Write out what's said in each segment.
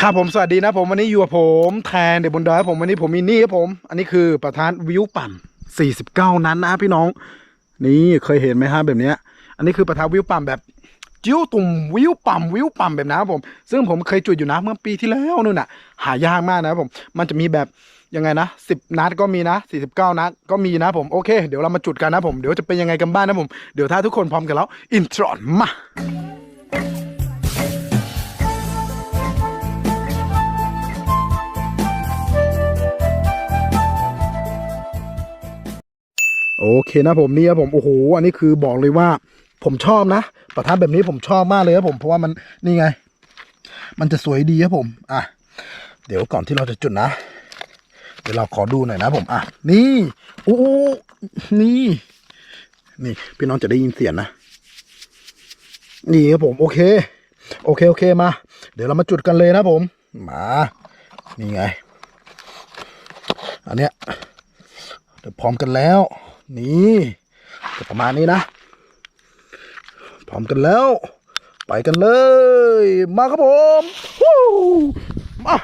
ครับผมสวัสดีนะผมวันนี้อยู่กับผมแทนเดบนดอยผมวันนี้ผมมีนี่ครับผม อันนี้คือประธานวิวปั่น 49 นั้นนะพี่น้อง นี่เคยเห็นไหมฮะแบบเนี้ย อันนี้คือประธานวิวปั่นแบบจิ้วตุ่มวิวปั่มวิวปั่มแบบนะครับผม ซึ่งผมเคยจุดอยู่นะเมื่อปีที่แล้วนู่นน่ะ หายากมากนะครับผม มันจะมีแบบยังไงนะ10 นัดก็มีนะ 49 นัดก็มีนะผมโอเค เดี๋ยวเรามาจุดกันนะผมเดี๋ยวจะเป็นยังไงกันบ้างนะผมเดี๋ยวถ้าทุกคนพร้อมกันแล้วอินทรอนมา โอเคนะผมนี่ครับผมโอ้โหอันนี้คือบอกเลยว่า ผมชอบนะประทัดแบบนี้ผมชอบมากเลยครับผมเพราะว่ามันนี่ไง มันจะสวยดีครับผม อะ เดี๋ยวก่อนที่เราจะจุดนะ เดี๋ยวเราขอดูหน่อยนะผมอะนี่โอ้นี่ นี่ พี่น้องจะได้ยินเสียงนะนี่ครับผมโอเค โอเคโอเคมา เดี๋ยวเรามาจุดกันเลยนะผม มา นี่ไง อันเนี้ยเดี๋ยวพร้อมกันแล้ว นี่ประมาณนี้นะ พร้อมกันแล้ว ไปกันเลย มาครับผมมา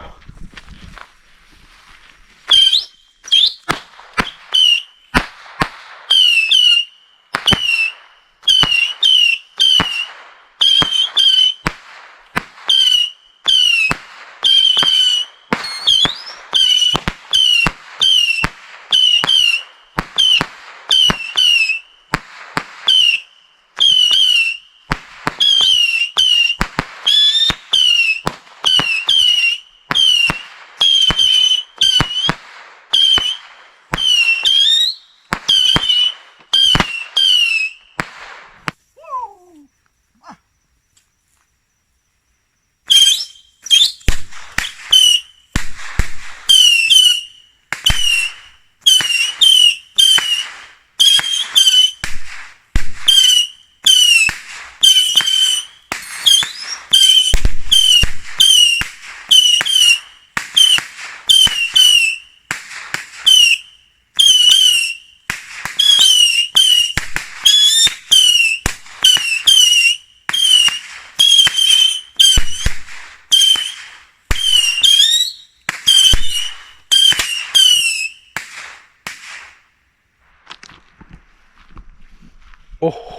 โอ้โห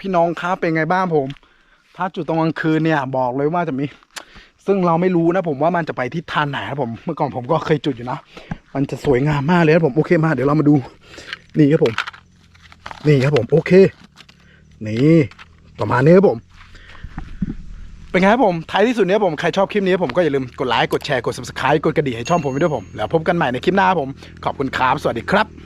พี่น้องครับเป็นไงบ้างผม ถ้าจุดตรงกลางคืนเนี่ย บอกเลยว่าจะมี ซึ่งเราไม่รู้นะผมว่ามันจะไปทิศทางไหนครับผม เมื่อก่อนผมก็เคยจุดอยู่นะ มันจะสวยงามมากเลยครับผม โอเคมาเดี๋ยวเรามาดู นี่ครับผม นี่ครับผม โอเค นี่ประมาณนี้ครับผม เป็นไงครับผม ท้ายที่สุดเนี้ยผม ใครชอบคลิปนี้ผมก็อย่าลืมกดไลค์ กดแชร์ กด subscribe กดกระดิ่งให้ช่องผมด้วยผม แล้วพบกันใหม่ในคลิปหน้าครับผม ขอบคุณครับ สวัสดีครับ